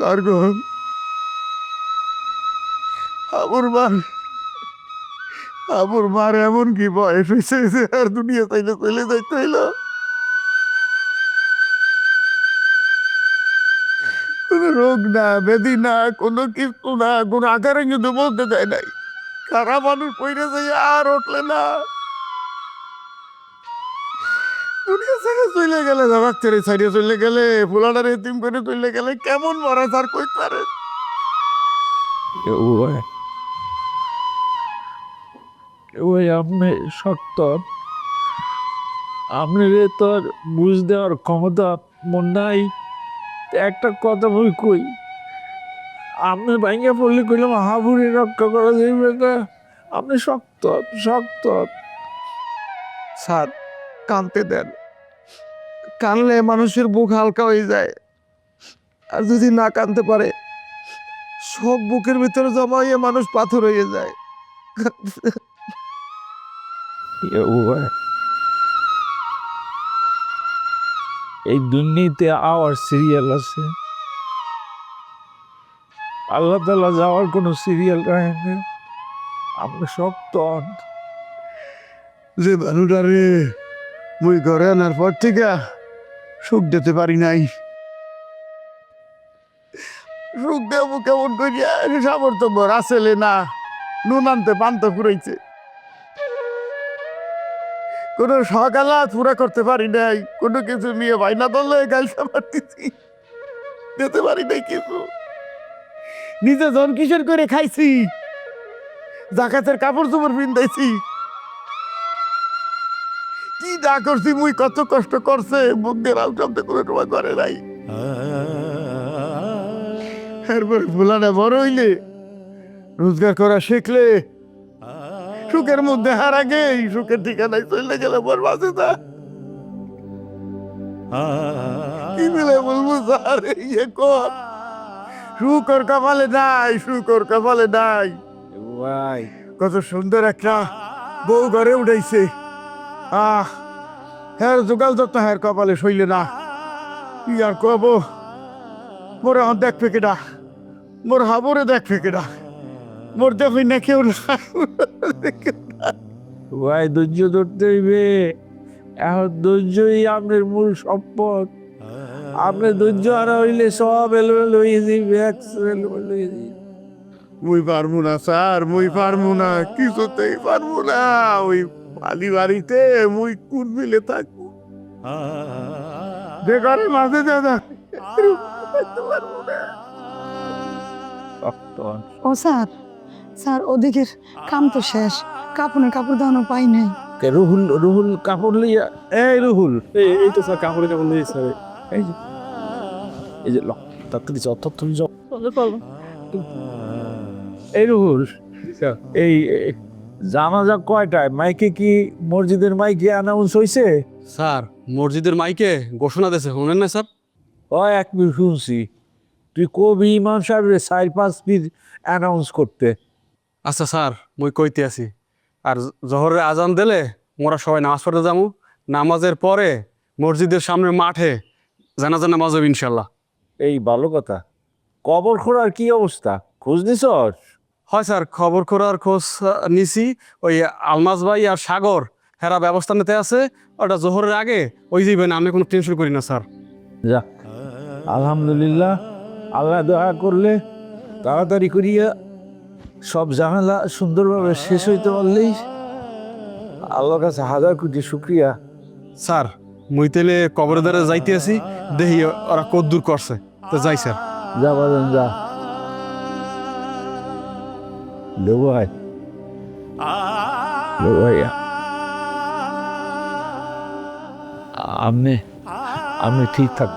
Sir গো। আবুর মার আবুর মার এমন কি বয়স হয়েছে যে আর দুনিয়া চাইলে চলে যাইতে হইল? কোনো রোগ না, ব্যাধি না, কোনো কিছু না, কোনো আকারে কিন্তু বলতে দেয় নাই। খারাপ মানুষ পইরে যাই আর উঠলে না? দুনিয়া থেকে চলে গেলে চলে গেলে ফুলাটার এতিম করে চলে গেলে কেমন মরা তার কই পারে? ওই ওই আপনি শক্ত। আপনার বুঝ দেওয়ার ক্ষমতা মন নাই। একটা কথা বই কই আপনি ভাঙ্গা পড়লে কইলাম হাবুড়ি রক্ষা করা যাইবে না। আপনি শক্ত শক্ত। স্যার কানতে দেন। কানলে মানুষের বুক হালকা হয়ে যায়। আর যদি না কানতে পারে সব বুকের ভিতরে জমা হয়ে মানুষ পাথর হয়ে যায়। এই দুর্নীতি আওয়ার সিরিয়াল আছে। আল্লাহ তালা যাওয়ার কোনো সিরিয়াল রাখেন না আপনি শক্ত হন। যে মানুষটারে মুই ঘরে আনার পর থেকে সুখ দিতে পারি নাই। সুখ দেবো কেমন করিয়া সামর্থ্য বর, আসলে না। নুন আনতে পান্তা ফুরাইছে। কোনো সকালা পুরা করতে পারি নাই। কোনো কিছু নিয়ে বাইনা দলে গাইতে পারতেছি দিতে পারি নাই কিছু। নিজে জন কিশোর করে খাইছি। জাকাতের কাপড় চোপড় পিন্দাইছি না করছি মুই কত কষ্ট করছে মুখ দিয়ে রাম শব্দ করে তোমার ঘরে নাই। এরপরে ফুলানা বড় হইলে রোজগার করা শিখলে সুখের মধ্যে হার আগে সুখের ঠিকানায় চলে গেলে বর বাঁচে না। কি মিলে বলব স্যার ইয়ে কর। ওর কপালে নাই সুখ কপালে নাই। কত সুন্দর একটা বউ ঘরে উঠাইছে। আহ। হ্যাঁ জোগাল যত্ন হ্যাঁ কপালে সইলে না। কি আর কব মোর এখন দেখবে কেডা মোর হাবরে দেখবে কেডা মোর দেখই না কেউ না ভাই ধৈর্য ধরতে হইবে। এখন ধৈর্যই আপনার মূল সম্পদ। আপনি ধৈর্য হারা হইলে সব এলোমেলো হয়ে যাইবে এক্সেল হয়ে যাইবে। মুই পারব না স্যার মুই পারব না কিছুতেই পারব না ওই পালি বাড়িতে মুই কোন মিলে থাকব। বেকারে মাঝে দাদা। ও স্যার স্যার ওদিকের কাম তো শেষ। কাপড়ের কাপড় দানো পাই নাই। কে রুহুল রুহুল কাপড় লইয়া? এই রুহুল। এই এই তো স্যার কাপড়ে কাপড় নিয়ে স্যার এই। যে। এই যে ল তাড়াতাড়ি যাও। তাড়াতাড়ি যাও এই রুহুল এই জানাজা কয়টায়? মাইকে কি মসজিদের মাইকে অ্যানাউন্স হয়েছে স্যার মসজিদের মাইকে ঘোষণা দিয়েছে শুনেন না স্যার? ও এক মিনিট শুনছি। তুই কবি ইমাম সাহেবের চার পাঁচ পিস অ্যানাউন্স করতে। আচ্ছা স্যার মুই কইতে আছি। আর জহরের আজান দিলে মোরা সবাই নামাজ পড়তে যাব নামাজের পরে মসজিদের সামনে মাঠে জানাজা নামাজ হবে ইনশাল্লাহ। এই ভালো কথা। কবর খোঁড়ার কি অবস্থা? খোঁজ নিছস? হয় স্যার খবর করার খোঁজ নিছি। ওই আলমাজ ভাই আর সাগর হেরা ব্যবস্থা নিতে আছে। ওটা জোহরের আগে ওই যাবেন আমি কোনো টেনশন করি না স্যার। যাক আলহামদুলিল্লাহ আল্লাহ দয়া করলে তাড়াতাড়ি করিয়া সব ঝামেলা সুন্দরভাবে শেষ হইতে পারলেই আল্লাহর কাছে হাজার কোটি শুক্রিয়া। স্যার মুই তেলে কবরের দ্বারা যাইতে আছি দেখি ওরা কদ্দূর করছে। তো যাই স্যার। যা বাজান যা। দেবো ভাইয়া আপনি আপনি ঠিক থাক